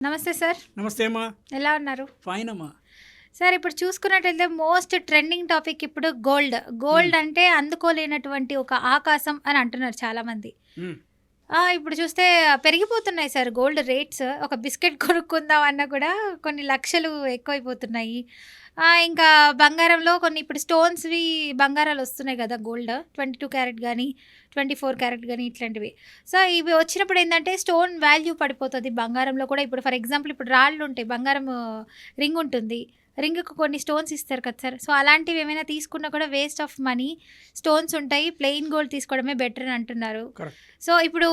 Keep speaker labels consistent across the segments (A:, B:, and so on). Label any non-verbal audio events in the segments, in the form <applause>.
A: నమస్తే సార్.
B: నమస్తే అమ్మా.
A: ఎలా ఉన్నారు?
B: ఫైన్ అమ్మా.
A: సార్ ఇప్పుడు చూసుకున్నట్లయితే మోస్ట్ ట్రెండింగ్ టాపిక్ ఇప్పుడు గోల్డ్ గోల్డ్ అంటే అందుకోలేనటువంటి ఒక ఆకాశం అని అంటున్నారు చాలా మంది
B: మ్మ్.
A: ఆ, ఇప్పుడు చూస్తే పెరిగిపోతున్నాయి సార్ గోల్డ్ రేట్స్ ఒక బిస్కెట్ <laughs> కొనుక్కుందాం అన్నా కూడా కొన్ని లక్షలు ఎక్కువైపోతున్నాయి. ఇంకా బంగారంలో కొన్ని ఇప్పుడు స్టోన్స్వి బంగారాలు వస్తున్నాయి కదా గోల్డ్ ట్వంటీ టూ క్యారెట్ కానీ ట్వంటీ ఫోర్ క్యారెట్ కానీ ఇట్లాంటివి. సో ఇవి వచ్చినప్పుడు ఏంటంటే స్టోన్ వాల్యూ పడిపోతుంది బంగారంలో కూడా. ఇప్పుడు ఫర్ ఎగ్జాంపుల్ ఇప్పుడు రాళ్ళు ఉంటాయి బంగారం రింగ్ ఉంటుంది. రింగ్కి కొన్ని స్టోన్స్ ఇస్తారు కదా సార్. సో అలాంటివి ఏమైనా తీసుకున్నా కూడా వేస్ట్ ఆఫ్ మనీ. స్టోన్స్ ఉంటాయి ప్లెయిన్ గోల్డ్ తీసుకోవడమే బెటర్ అని అంటున్నారు. సో ఇప్పుడు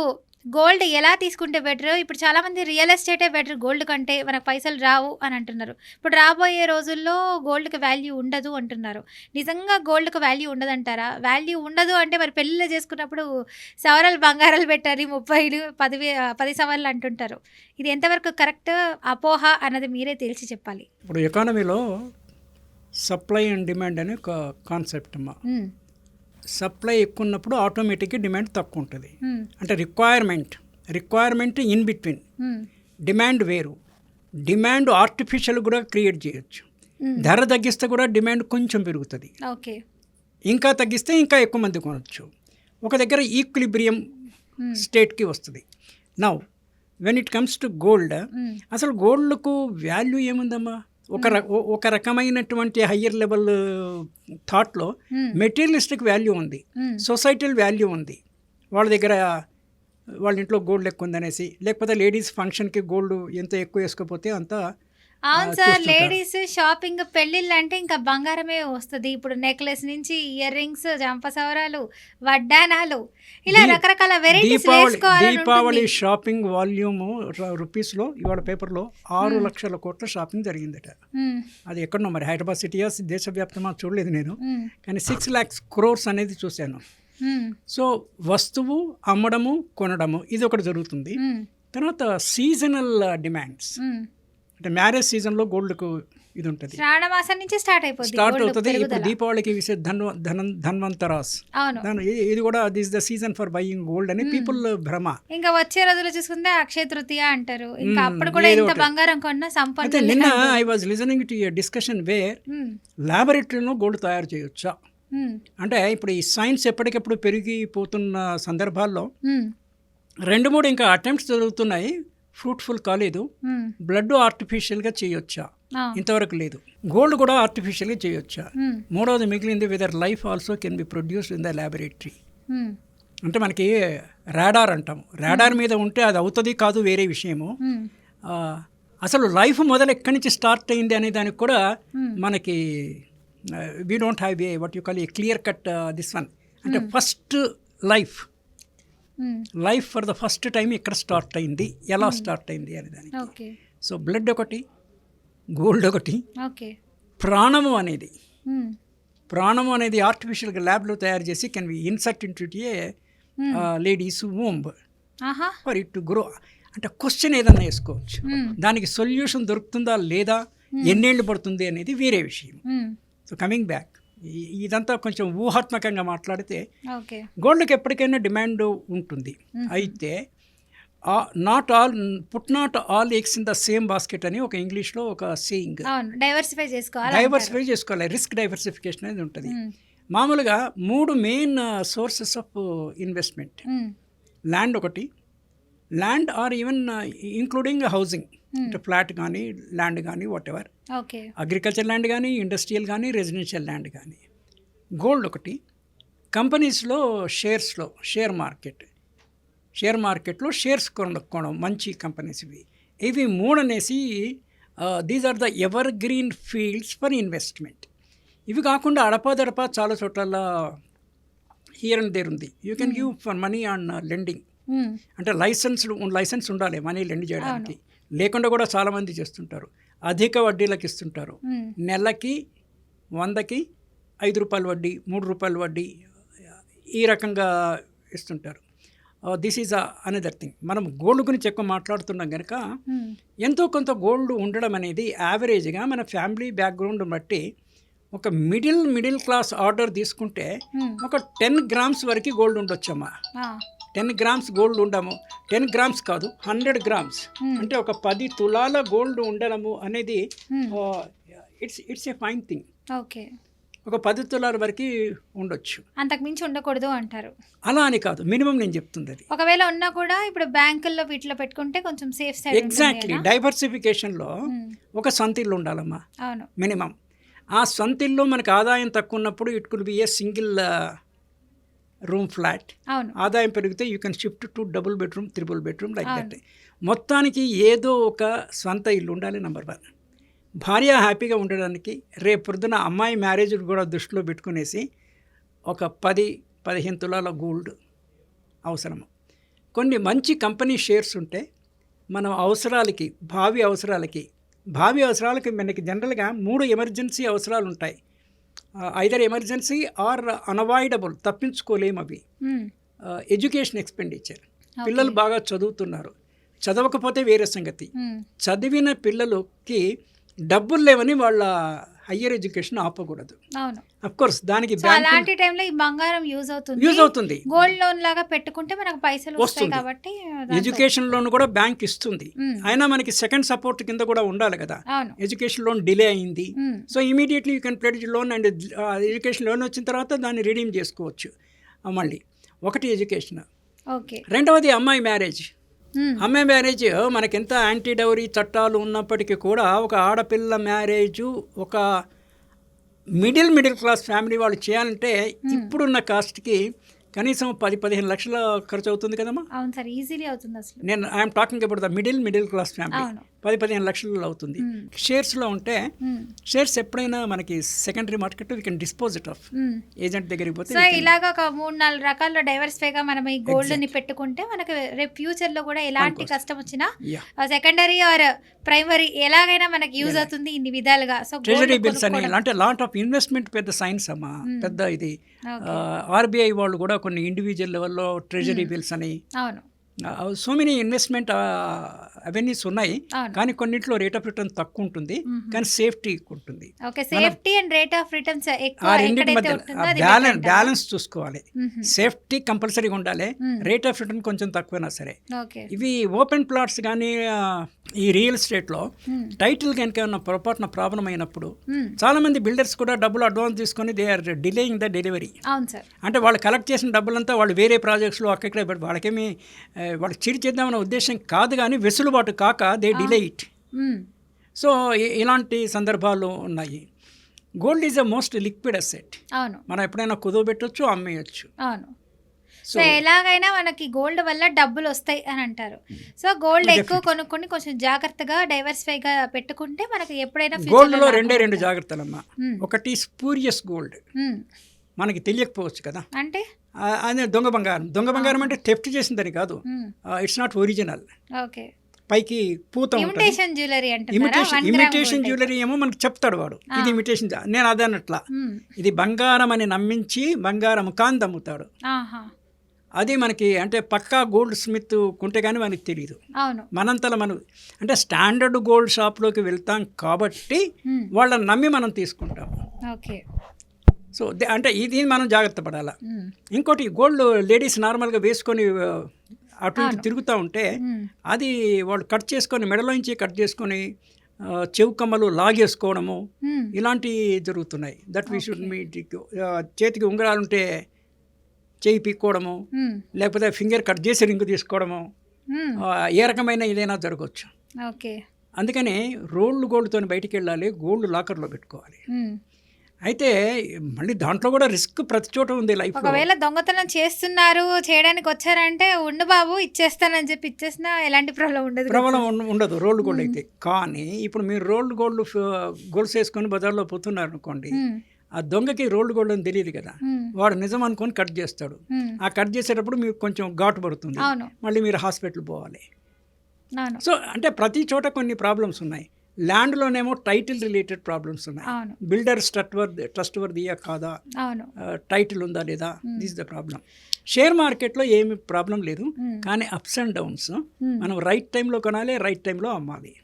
A: గోల్డ్ ఎలా తీసుకుంటే బెటర్? ఇప్పుడు చాలా మంది రియల్ ఎస్టేటే బెటర్ గోల్డ్ కంటే మనకు పైసలు రావు అని అంటున్నారు. ఇప్పుడు రాబోయే రోజుల్లో గోల్డ్కి వాల్యూ ఉండదు అంటున్నారు. నిజంగా గోల్డ్కి వాల్యూ ఉండదంటారా? వాల్యూ ఉండదు అంటే మరి పెళ్ళిళ్ళు చేసుకున్నప్పుడు సవరాలు బంగారాలు పెట్టారు ముప్పైలు పది పది సవర్లు అంటుంటారు. ఇది ఎంతవరకు కరెక్ట్ అపోహ అన్నది మీరే తెలిసి చెప్పాలి.
B: ఇప్పుడు ఎకానమీలో సప్లై అండ్ డిమాండ్ అనే ఒక కాన్సెప్ట్ అమ్మా. సప్లై ఎక్కువ ఉన్నప్పుడు ఆటోమేటిక్గా డిమాండ్ తక్కువ ఉంటుంది అంటే requirement requirement in between. Demand వేరు. డిమాండ్ ఆర్టిఫిషియల్ కూడా క్రియేట్ చేయొచ్చు. ధర తగ్గిస్తే కూడా డిమాండ్ కొంచెం పెరుగుతుంది.
A: ఓకే.
B: ఇంకా తగ్గిస్తే ఇంకా ఎక్కువ మంది కొనవచ్చు ఒక దగ్గర ఈక్విలిబ్రియం స్టేట్కి వస్తుంది. Now when it comes to gold అసలు గోల్డ్కు వాల్యూ ఏముందమ్మా? ఒక ఒక రకమైనటువంటి హయ్యర్ లెవెల్ థాట్లో మెటీరియలిస్టిక్ వాల్యూ ఉంది. సొసైటల్ వాల్యూ ఉంది. వాళ్ళ దగ్గర వాళ్ళ ఇంట్లో గోల్డ్ ఎక్కువ ఉందనేసి లేకపోతే లేడీస్ ఫంక్షన్కి గోల్డ్ ఎంత ఎక్కువ వేసుకోపోతే అంత
A: అవును సార్. లేడీస్ షాపింగ్ పెళ్ళిళ్ళు అంటే ఇంకా బంగారమే వస్తుంది. ఇప్పుడు నెక్లెస్ నుంచి ఇయర్ రింగ్స్ జంప సవరాలు వడ్డానాలు ఇలా రకరకాల వెరైటీస్
B: దీపావళి. షాపింగ్ వాల్యూమ్ రూపీస్లో ఇవాళ పేపర్లో ఆరు
A: Hmm.
B: లక్షల కోట్ల షాపింగ్ జరిగిందట. అది ఎక్కడో మరి హైదరాబాద్ సిటీయా దేశవ్యాప్తమా చూడలేదు నేను. కానీ సిక్స్ ల్యాక్స్ క్రోర్స్ అనేది చూశాను. సో వస్తువు అమ్మడము కొనడము ఇది ఒకటి జరుగుతుంది. తర్వాత సీజనల్ డిమాండ్స్. అంటే మ్యారేజ్ సీజన్లో గోల్డ్కు ఇది ఉంటుంది
A: శ్రావణ మాసం నుంచి స్టార్ట్ అయిపోద్ది
B: స్టార్ట్ అవుతుంది. ఇప్పుడు. దీపావళికి విసే ధన్వ ధనం ధన్వంతరాస్.
A: అవును.
B: ఇది- కూడా this the season for buying gold అని పీపుల్ భ్రమ.
A: ఇంకా వచ్చే రోజులు చూసుకుంటే అక్షయ తృతీయ అంటారు. ఇంకా అప్పుడు కూడా
B: ఒకటి.
A: బంగారం కొన్నా సంపన్న
B: నిన్న I was listening to discussion where ల్యాబొరేటరీలో gold తయారు చేయొచ్చా? అంటే ఇప్పుడు ఈ సైన్స్ ఎప్పటికెప్పుడు పెరిగిపోతున్న సందర్భాల్లో రెండు మూడు ఇంకా అటెంప్ట్స్ జరుగుతున్నాయి. ఫ్రూట్ఫుల్ కాలేదు. బ్లడ్ ఆర్టిఫిషియల్గా చేయొచ్చా? ఇంతవరకు లేదు. గోల్డ్ కూడా ఆర్టిఫిషియల్గా చేయొచ్చా? మూడవది మిగిలింది whether life also can be produced in the laboratory అంటే మనకి రాడార్ అంటాం రాడార్ మీద ఉంటే అది అవుతుంది కాదు వేరే విషయము. అసలు లైఫ్ మొదలు ఎక్కడి నుంచి స్టార్ట్ అయింది అనే దానికి కూడా మనకి we don't have a what you call a clear cut this one అంటే first life life for the first time ఇక్కడ స్టార్ట్ అయింది. ఎలా స్టార్ట్ అయింది అనే దానికి.
A: ఓకే
B: సో బ్లడ్ ఒకటి గోల్డ్ ఒకటి ప్రాణము అనేది. ప్రాణము అనేది ఆర్టిఫిషియల్గా ల్యాబ్లో తయారు చేసి can be insert into a ladies
A: ఆహా.
B: ఫర్ ఇట్ టు గ్రో అంటే క్వశ్చన్ ఏదన్నా వేసుకోవచ్చు.
A: మ్మ్.
B: దానికి సొల్యూషన్ దొరుకుతుందా లేదా? ఎన్నేళ్ళు పడుతుంది అనేది వేరే విషయం. సో కమింగ్ బ్యాక్ ఇదంతా కొంచెం ఊహాత్మకంగా మాట్లాడితే గోల్డ్కి ఎప్పటికైనా డిమాండ్ ఉంటుంది. అయితే not all put not all eggs in the same basket అని ఒక ఇంగ్లీష్లో ఒక సేయింగ్
A: డైవర్సిఫై చేసుకోవాలి
B: డైవర్సిఫై చేసుకోవాలి. రిస్క్ డైవర్సిఫికేషన్ అనేది ఉంటుంది.
A: మ్మ్.
B: మామూలుగా మూడు main sources of investment. Land ఒకటి. Land or even including housing అంటే ఫ్లాట్ కానీ ల్యాండ్ కానీ whatever
A: okay.
B: Agriculture land కానీ ఇండస్ట్రియల్ కానీ రెసిడెన్షియల్ ల్యాండ్ కానీ. గోల్డ్ ఒకటి. కంపెనీస్లో షేర్స్లో షేర్ మార్కెట్. షేర్ మార్కెట్లో షేర్స్ కొనుక్కోవడం మంచి కంపెనీస్ ఇవి. ఇవి మూడు అనేసి these are the evergreen fields for investment ఇవి కాకుండా అడపాదడపా చాలా చోట్ల హియర్ అండ్ దేర్ ఉంది. You can give for money on lending. అంటే లైసెన్స్ లైసెన్స్ ఉండాలి మనీ లెండ్ చేయడానికి. లేకుండా కూడా చాలామంది చేస్తుంటారు అధిక వడ్డీలకు ఇస్తుంటారు. నెలకి వందకి ఐదు రూపాయల వడ్డీ మూడు రూపాయల వడ్డీ ఈ రకంగా ఇస్తుంటారు దిస్ ఈజ్ అనదర్ థింగ్ మనం గోల్డ్ గురించి ఎక్కువ మాట్లాడుతున్నాం కనుక. ఎంతో కొంత గోల్డ్ ఉండడం అనేది యావరేజ్గా మన ఫ్యామిలీ బ్యాక్గ్రౌండ్ బట్టి ఒక మిడిల్ మిడిల్ క్లాస్ ఆర్డర్ తీసుకుంటే. ఒక టెన్ గ్రామ్స్ వరకు గోల్డ్ ఉండొచ్చమ్మా. టెన్ గ్రామ్స్ గోల్డ్ ఉండము. టెన్ గ్రామ్స్ కాదు హండ్రెడ్ గ్రామ్స్.
A: Hmm.
B: అంటే ఒక పది తులాల గోల్డ్ ఉండడము అనేది
A: Hmm.
B: It's it's a fine thing
A: okay.
B: ఒక పది తులాల వరకు ఉండొచ్చు.
A: అంతకు మించి ఉండకూడదు అంటారు.
B: అలా అని కాదు మినిమం నేను చెప్తుంది అది
A: ఒకవేళ ఉన్నా కూడా ఇప్పుడు బ్యాంకుల్లో వీటిలో పెట్టుకుంటే కొంచెం సేఫ్ సైడ్
B: ఎగ్జాక్ట్లీ డైవర్సిఫికేషన్లో ఒక సొంతిల్లు ఉండాలమ్మా.
A: అవును.
B: మినిమం. ఆ సొంతిల్లు మనకు ఆదాయం తక్కువ ఉన్నప్పుడు it could be a single room flat. ఆదాయం పెరిగితే you can shift to double bedroom triple bedroom like that. మొత్తానికి ఏదో ఒక సొంత ఇల్లు ఉండాలి నెంబర్ వన్. భార్య హ్యాపీగా ఉండడానికి రేపు పొద్దున అమ్మాయి మ్యారేజ్ కూడా దృష్టిలో పెట్టుకునేసి ఒక పది పదిహేను తులాల గోల్డ్ అవసరము. కొన్ని మంచి కంపెనీ షేర్స్ ఉంటే మనం అవసరాలకి భావి అవసరాలకి భావి అవసరాలకి మనకి జనరల్గా మూడు ఎమర్జెన్సీ అవసరాలు ఉంటాయి. ఐదర్ ఎమర్జెన్సీ ఆర్ అన్అవాయిడబుల్ తప్పించుకోలేము అవి. ఎడ్యుకేషన్ ఎక్స్పెండిచర్ పిల్లలు బాగా చదువుతున్నారు. చదవకపోతే వేరే సంగతి.
A: ఉమ్.
B: చదివిన పిల్లలకి డబ్బులు లేవని వాళ్ళ హయ్యర్ ఎడ్యుకేషన్ ఆపకూడదు.
A: అవును.
B: కోర్స్ దానికి
A: అలాంటి టైంలో ఈ బంగారం యూజ్ అవుతుంది.
B: యూజ్ అవుతుంది.
A: గోల్డ్ లోన్ లాగా పెట్టుకుంటే మనకు పైసలు వస్తాయి. కాబట్టి
B: ఎడ్యుకేషన్ లోన్ కూడా బ్యాంక్ ఇస్తుంది. అయినా మనకి సెకండ్ సపోర్ట్ కింద కూడా ఉండాలి కదా. ఎడ్యుకేషన్ లోన్ డిలే అయింది. So immediately you can pledge loan and education loan వచ్చిన తర్వాత దాన్ని రిడీమ్ చేసుకోవచ్చు. మళ్ళీ. ఒకటి ఎడ్యుకేషన్
A: ఓకే
B: రెండవది అమ్మాయి మ్యారేజ్
A: ఉమ్.
B: అమ్మాయి మ్యారేజ్ మనకెంత యాంటీ డౌరీ చట్టాలు ఉన్నప్పటికీ కూడా ఒక ఆడపిల్ల మ్యారేజ్ ఒక మిడిల్ మిడిల్ క్లాస్ ఫ్యామిలీ వాళ్ళు చేయాలంటే ఇప్పుడున్న కాస్ట్కి కనీసం పది పదిహేను లక్షల ఖర్చు అవుతుంది కదమ్మా?
A: అవును సార్ ఈజీలీ అవుతుంది అసలు.
B: నేను I'm talking about the middle middle class family పది పదిహేను లక్షలు అవుతుంది. షేర్స్లో ఉంటే. షేర్స్ ఎప్పుడైనా మనకి secondary market we can dispose it off. Agent దగ్గరికి పోతే
A: సో ఇలాగ ఒక మూడు నాలుగు రకాల డైవర్సిఫై గా మనం ఈ గోల్డ్ని పెట్టుకుంటే మనకి రేపు ఫ్యూచర్లో కూడా ఎలాంటి కష్టం వచ్చినా సెకండరీ ఆర్ ప్రైమరీ ఎలాగైనా మనకి యూజ్ అవుతుంది ఇన్ని విధాలుగా. సో
B: ట్రెజరీ బిల్స్ అని అంటే లాట్ ఆఫ్ ఇన్వెస్ట్మెంట్ పెద్ద సైన్స్ అమ్మా. పెద్ద ఇది. ఆర్బీఐ వాళ్ళు కూడా కొన్ని ఇండివిజువల్ లెవెల్లో ట్రెజరీ బిల్స్ అని
A: అవును.
B: సో మెనీ ఇన్వెస్ట్మెంట్ అవెన్యూస్ ఉన్నాయి. కానీ కొన్నింటిలో రేట్ ఆఫ్ రిటర్న్ తక్కువ ఉంటుంది కానీ సేఫ్టీ ఉంటుంది
A: safety and rate of returns
B: ఆ
A: ఎక్కువ
B: రెండింటి
A: ఎక్కడైతే
B: మధ్య
A: ఉంటుందో అది
B: బ్యాలెన్స్ బ్యాలెన్స్ చూసుకోవాలి. సేఫ్టీ కంపల్సరీగా ఉండాలి. రేట్ ఆఫ్ రిటర్న్ కొంచెం తక్కువైనా సరే ఇవి ఓపెన్ ప్లాట్స్ కానీ ఈ రియల్ ఎస్టేట్లో. టైటిల్ కనుక ఏమన్నా పొరపాటున ప్రాబ్లం అయినప్పుడు
A: మ్మ్.
B: చాలామంది బిల్డర్స్ కూడా డబ్బులు అడ్వాన్స్ తీసుకొని they are delaying the delivery అంటే వాళ్ళు కలెక్ట్ చేసిన డబ్బులంతా వాళ్ళు వేరే ప్రాజెక్ట్స్లో అక్కడ వాళ్ళకేమి వాళ్ళకి చిరి చేద్దామనే ఉద్దేశం కాదు కానీ వెసులుబాటు కాక దే డిలే ఇట్. సో ఇలాంటి సందర్భాలు ఉన్నాయి. Gold is a most liquid asset.
A: అవును.
B: మనం ఎప్పుడైనా కుదువ పెట్టొచ్చు అమ్మేయచ్చు.
A: అవును.
B: సో
A: ఎలాగైనా మనకి గోల్డ్ వల్ల డబ్బులు వస్తాయి అని అంటారు. సో గోల్డ్ ఎక్కువ కొనుక్కొని కొంచెం జాగ్రత్తగా డైవర్సిఫైగా పెట్టుకుంటే మనకి ఎప్పుడైనా
B: గోల్డ్లో రెండే రెండు
A: ఉంటుంది.
B: జాగ్రత్తలమ్మా.
A: మ్మ్.
B: ఒకటి స్పూరియస్ గోల్డ్. మనకి తెలియకపోవచ్చు కదా.
A: అంటే?
B: అదే దొంగ బంగారం. దొంగ బంగారం అంటే టెఫ్ట్ చేసిందని కాదు. It's not original
A: okay.
B: పైకి పూత ఉంటుంది.
A: Imitation jewellery
B: imitation imitation jewellery ఏమో మనకు చెప్తాడు వాడు. ఇది ఇమిటేషన్ నేను అదే అన్నట్లా. ఇది బంగారం అని నమ్మించి బంగారం కాంతి అమ్ముతాడు. అది మనకి అంటే పక్కా గోల్డ్ స్మిత్ కొంటే కానీ మనకి తెలియదు మనంతల మనం అంటే స్టాండర్డ్ గోల్డ్ షాప్లోకి వెళ్తాం కాబట్టి. వాళ్ళని నమ్మి మనం తీసుకుంటాం
A: ఓకే.
B: సో అంటే ఇది మనం జాగ్రత్త పడాలా. ఇంకోటి గోల్డ్ లేడీస్ నార్మల్గా వేసుకొని అటు ఇటు తిరుగుతూ ఉంటే. అది వాళ్ళు కట్ చేసుకొని మెడలోంచి కట్ చేసుకొని ఆ, చెవు కమ్మలు లాగేసుకోవడము. ఇలాంటివి జరుగుతున్నాయి దట్ వీ షుడ్ మీ చేతికి ఉంగరాలు ఉంటే చేయి పీక్కోవడము. లేకపోతే ఫింగర్ కట్ చేసి రింగు తీసుకోవడము ఏ రకమైన ఇదైనా జరగవచ్చు
A: ఓకే
B: అందుకని రోల్డ్ గోల్డ్తో బయటికి వెళ్ళాలి గోల్డ్ లాకర్లో పెట్టుకోవాలి. అయితే మళ్ళీ దాంట్లో కూడా రిస్క్ ప్రతి చోట ఉంది లైఫ్లో.
A: ఒకవేళ దొంగతనం చేస్తున్నారు చేయడానికి వచ్చారంటే ఉండు బాబు ఇచ్చేస్తానని చెప్పి ఇచ్చేసినా ఎలాంటి ప్రాబ్లం ఉండదు
B: ప్రబలం ఉండదు రోల్డ్ గోల్డ్ అయితే. కానీ ఇప్పుడు మీరు రోల్డ్ గోల్డ్ గోల్డ్స్ వేసుకొని బజార్లో పోతున్నారు అనుకోండి. ఆ దొంగకి రోల్డ్ గోల్డ్ అని తెలియదు కదా. వాడు నిజం అనుకొని కట్ చేస్తాడు. ఆ కట్ చేసేటప్పుడు మీకు కొంచెం ఘాటు పడుతుంది. మళ్ళీ మీరు హాస్పిటల్ పోవాలి. సో అంటే ప్రతి చోట కొన్ని ప్రాబ్లమ్స్ ఉన్నాయి. ల్యాండ్లోనేమో టైటిల్ రిలేటెడ్ ప్రాబ్లమ్స్ ఉన్నాయి.
A: అవును.
B: బిల్డర్ ట్రస్ట్ వర్ది ట్రస్ట్ వర్దియా కాదా? టైటిల్ ఉందా లేదా? దిస్ ద ప్రాబ్లం షేర్ మార్కెట్లో ఏమి ప్రాబ్లం లేదు. కానీ అప్స్ అండ్ డౌన్స్. మనం రైట్ టైంలో కొనాలి రైట్ టైంలో అమ్మాలి.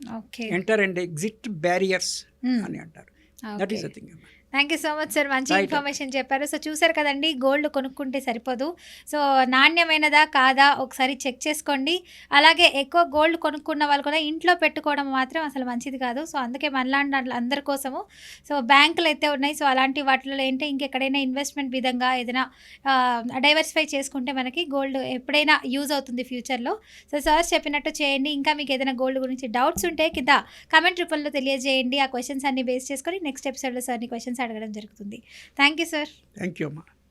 B: Enter and exit barriers. అని అంటారు. That is the thing
A: thank you so much sir మంచి. ఇన్ఫర్మేషన్ చెప్పారు. సో చూసారు కదండి గోల్డ్ కొనుక్కుంటే సరిపోదు. సో నాణ్యమైనదా కాదా ఒకసారి చెక్ చేసుకోండి. అలాగే ఎక్కువ గోల్డ్ కొనుక్కున్న వాళ్ళు కూడా ఇంట్లో పెట్టుకోవడం మాత్రం అసలు మంచిది కాదు. సో అందుకే మనలాంటి అందరి కోసము. సో బ్యాంకులు అయితే ఉన్నాయి. సో అలాంటి వాటిలో ఏంటి ఇంకెక్కడైనా ఇన్వెస్ట్మెంట్ విధంగా ఏదైనా డైవర్సిఫై చేసుకుంటే మనకి గోల్డ్ ఎప్పుడైనా యూజ్ అవుతుంది ఫ్యూచర్లో సో సార్ చెప్పినట్టు చేయండి. ఇంకా మీకు ఏదైనా గోల్డ్ గురించి డౌట్స్ ఉంటే కింద కమెంట్ రూపంలో తెలియజేయండి. ఆ క్వశ్చన్స్ అన్ని బేస్ చేసుకొని నెక్స్ట్ ఎపిసోడ్లో సార్ని క్వశ్చన్స్ అడగడం జరుగుతుంది. Thank you sir.
B: Thank you అమ్మా.